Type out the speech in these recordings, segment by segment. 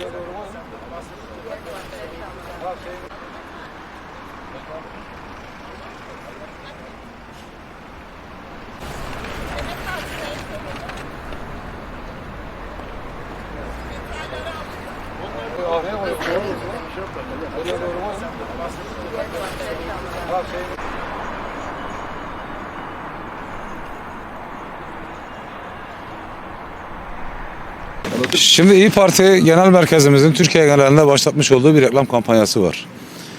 Oraya doğru mu? Oraya doğru mu? Bak şey. Şimdi İyi Parti Genel Merkezimizin Türkiye genelinde başlatmış olduğu bir reklam kampanyası var.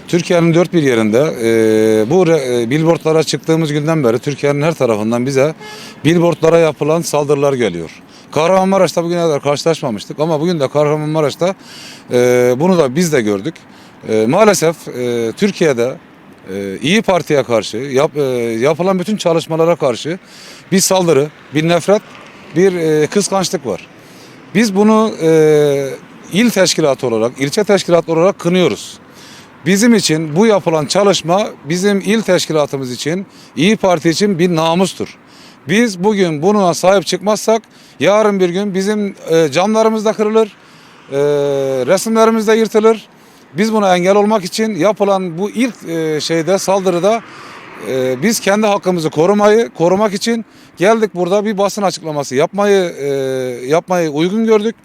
Türkiye'nin dört bir yerinde e, bu e, billboardlara çıktığımız günden beri Türkiye'nin her tarafından bize billboardlara yapılan saldırılar geliyor. Kahramanmaraş'ta bugüne kadar karşılaşmamıştık ama bugün de Kahramanmaraş'ta e, bunu da biz de gördük. E, maalesef e, Türkiye'de e, İyi Parti'ye karşı yap, e, yapılan bütün çalışmalara karşı bir saldırı, bir nefret, bir e, kıskançlık var. Biz bunu e, il teşkilatı olarak, ilçe teşkilatı olarak kınıyoruz. Bizim için bu yapılan çalışma bizim il teşkilatımız için, İyi Parti için bir namustur. Biz bugün buna sahip çıkmazsak yarın bir gün bizim e, camlarımız da kırılır, e, resimlerimiz de yırtılır. Biz buna engel olmak için yapılan bu ilk e, şeyde saldırıda e, biz kendi hakkımızı korumayı korumak için geldik burada bir basın açıklaması yapmayı e, yapmayı uygun gördük.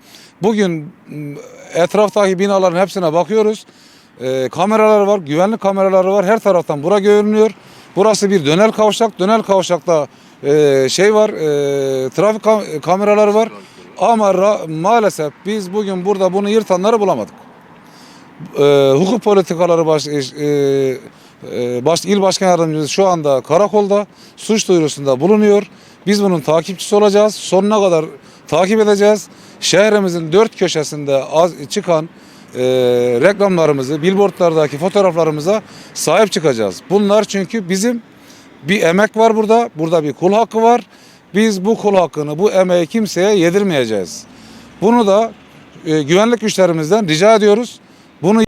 Bugün m, etraftaki binaların hepsine bakıyoruz. E, kameralar var, güvenlik kameraları var. Her taraftan bura görünüyor. Burası bir dönel kavşak. Dönel kavşakta e, şey var, e, trafik kam- kameraları var. Ama maalesef biz bugün burada bunu yırtanları bulamadık e, hukuk politikaları baş, e, e, baş, il başkan yardımcısı şu anda karakolda suç duyurusunda bulunuyor. Biz bunun takipçisi olacağız. Sonuna kadar takip edeceğiz. Şehrimizin dört köşesinde az çıkan e, reklamlarımızı, billboardlardaki fotoğraflarımıza sahip çıkacağız. Bunlar çünkü bizim bir emek var burada. Burada bir kul hakkı var. Biz bu kul hakkını, bu emeği kimseye yedirmeyeceğiz. Bunu da e, güvenlik güçlerimizden rica ediyoruz. Bunu